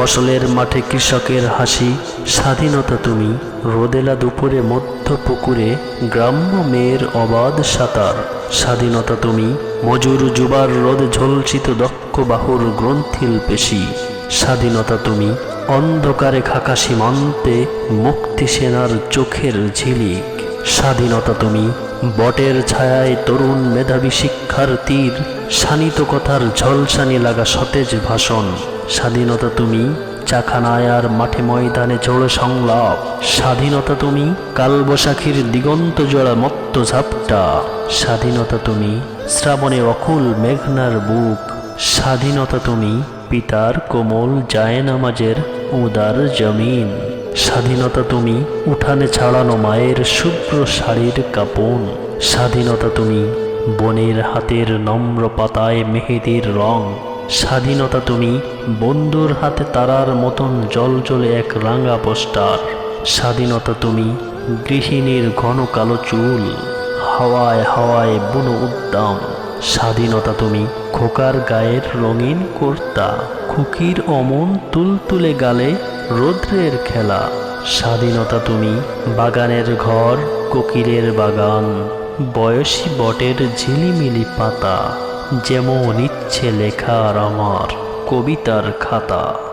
ফসলের মাঠে কৃষকের হাসি, স্বাধীনতা তুমি, রোদেলা দুপুরে মধ্য পুকুরে, গ্রাম্য মেয়ের অবাধ সাঁতার, স্বাধীনতা তুমি, মজুর যুবার রোদ ঝলসিত দক্ষ বাহুর গ্রন্থিল পেশি, স্বাধীনতা তুমি, অন্ধকারে খাকা সীমান্তে মুক্তি সেনার চোখের ঝিলিক, স্বাধীনতা তুমি বটের ছায়ায় তরুণ মেধাবী শিক্ষার্থীর শানিত কথার ঝলসানি লাগা সতেজ ভাষণ। স্বাধীনতা তুমি, চাখানায় আর মাঠে ময়দানে জোড়ে সংলাপ। স্বাধীনতা তুমি, কালবৈশাখীর দিগন্ত জোড়া মত্ত ঝাপটা। স্বাধীনতা তুমি, শ্রাবণে অকুল মেঘনার বুক। স্বাধীনতা তুমি, পিতার কোমল জায়নামাজের উদার জমিন। স্বাধীনতা তুমি উঠানে ছাড়ানো মায়ের শুভ্র শাড়ির কাপন। স্বাধীনতা তুমি বনের হাতের নম্র পাতায় মেহেদির রং। স্বাধীনতা তুমি বন্ধুর হাতে তারার মতন জল জলে এক রাঙা পোস্টার। স্বাধীনতা তুমি গৃহিণীর ঘন কালো চুল, হাওয়ায় হাওয়ায় বুনো উদ্দাম। স্বাধীনতা তুমি খোকার গায়ের রঙিন কর্তা, খুকির অমন তুলতুলে গালে রৌদ্রের খেলা। স্বাধীনতা তুমি, বাগানের ঘর, কোকিলের বাগান। বয়সী বটের ঝিলিমিলি পাতা, যেমন ইচ্ছে লেখার আমার কবিতার খাতা।